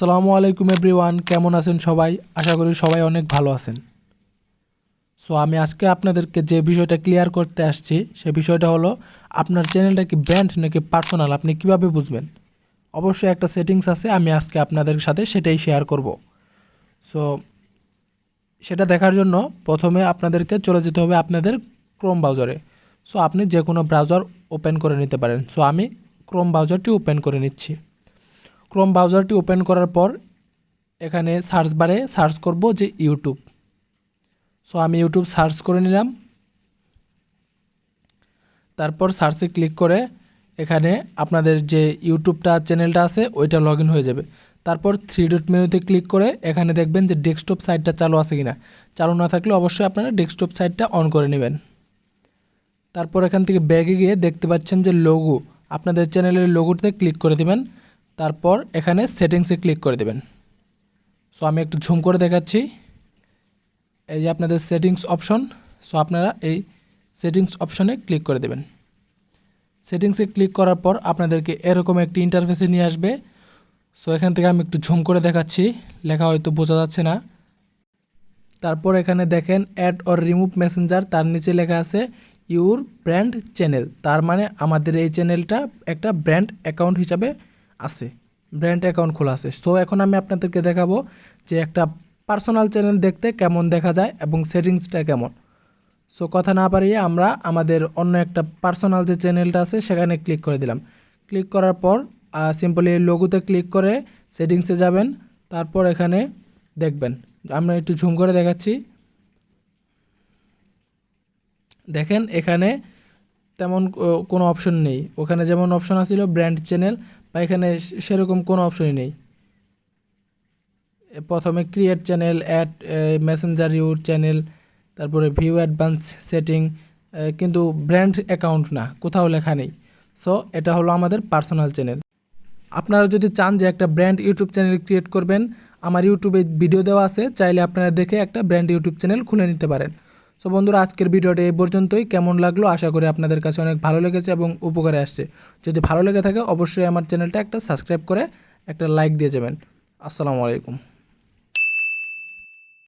আসসালামু আলাইকুম এভরিওয়ান, কেমন আছেন সবাই? আশা করি সবাই অনেক ভালো আছেন। সো আমি আজকে আপনাদেরকে যে বিষয়টা ক্লিয়ার করতে আসছি, সে বিষয়টা হলো আপনার চ্যানেলটা কি ব্র্যান্ড নাকি পার্সোনাল আপনি কীভাবে বুঝবেন? অবশ্যই একটা সেটিংস আছে, আমি আজকে আপনাদের সাথে সেটাই শেয়ার করব। সো সেটা দেখার জন্য প্রথমে আপনাদেরকে চলে যেতে হবে আপনাদের ক্রোম ব্রাউজারে সো আপনি যে কোনো ব্রাউজার ওপেন করে নিতে পারেন। সো আমি ক্রোম ব্রাউজারটি ওপেন করে নিচ্ছি। ক্রোম ব্রাউজারটি ওপেন করার পর এখানে সার্চ বারে সার্চ করব যে ইউটিউব। সো আমি ইউটিউব সার্চ করে নিলাম। তারপর সার্চে ক্লিক করে এখানে আপনাদের যে ইউটিউবটা চ্যানেলটা আছে, ওইটা লগ হয়ে যাবে। তারপর থ্রি ডট মেনুতে ক্লিক করে এখানে দেখবেন যে ডেস্কটপ সাইটটা চালু আছে কিনা। চালু না থাকলে অবশ্যই আপনারা ডেস্কটপ সাইটটা অন করে নেবেন। তারপর এখান থেকে ব্যাগে গিয়ে দেখতে পাচ্ছেন যে লোগো। আপনাদের চ্যানেলের লোগোতে ক্লিক করে দেবেন। তারপর এখানে সেটিংসে ক্লিক করে দেবেন। সো আমি একটু ঝুম করে দেখাচ্ছি। এই যে আপনাদের সেটিংস অপশন সো আপনারা এই সেটিংস অপশনে ক্লিক করে দেবেন। সেটিংসে ক্লিক করার পর আপনাদেরকে এরকম একটি ইন্টারফেসে নিয়ে আসবে। সো এখান থেকে আমি একটু ঝুম করে দেখাচ্ছি, লেখা হয়তো বোঝা যাচ্ছে না। তারপর এখানে দেখেন অ্যাড অর রিমুভ মেসেঞ্জার তার নিচে লেখা আছে ইউর ব্র্যান্ড চ্যানেল তার মানে আমাদের এই চ্যানেলটা একটা ব্র্যান্ড অ্যাকাউন্ট হিসাবে আছে ব্র্যান্ড অ্যাকাউন্ট খোলা আছে। সো এখন আমি আপনাদেরকে দেখাবো যে একটা পার্সোনাল চ্যানেল দেখতে কেমন দেখা যায় এবং সেটিংসটা কেমন। সো কথা না পারিয়ে আমরা আমাদের অন্য একটা পার্সোনাল যে চ্যানেলটা আছে, সেখানে ক্লিক করে দিলাম। ক্লিক করার পর সিম্পলি লোগোতে ক্লিক করে সেটিংসে যাবেন, তারপর এখানে দেখবেন। আমরা একটু ঝুম করে দেখাচ্ছি। দেখেন, এখানে তেমন কোনো অপশন নেই। ওখানে যেমন অপশন আছিল ব্র্যান্ড চ্যানেল বা এখানে সেরকম কোনো অপশনই নেই। প্রথমে create channel add messenger your channel তারপরে ভিউ অ্যাডভান্স সেটিং কিন্তু ব্র্যান্ড অ্যাকাউন্ট না, কোথাও লেখা নেই। সো এটা হলো আমাদের পার্সোনাল চ্যানেল আপনারা যদি চান যে একটা ব্র্যান্ড ইউটিউব চ্যানেল ক্রিয়েট করবেন, আমার ইউটিউবে ভিডিও দেওয়া আছে, চাইলে আপনারা দেখে একটা ব্র্যান্ড ইউটিউব চ্যানেল খুলে নিতে পারেন। সো বন্ধুরা, আজকের ভিডিওটা এই পর্যন্তই। কেমন লাগল? আশা করি আপনাদের কাছে অনেক ভালো লেগেছে এবং উপকারে আসছে। যদি ভালো লেগে থাকে, অবশ্যই আমার চ্যানেলটা একটা সাবস্ক্রাইব করে একটা লাইক দিয়ে যাবেন। আসসালামু আলাইকুম।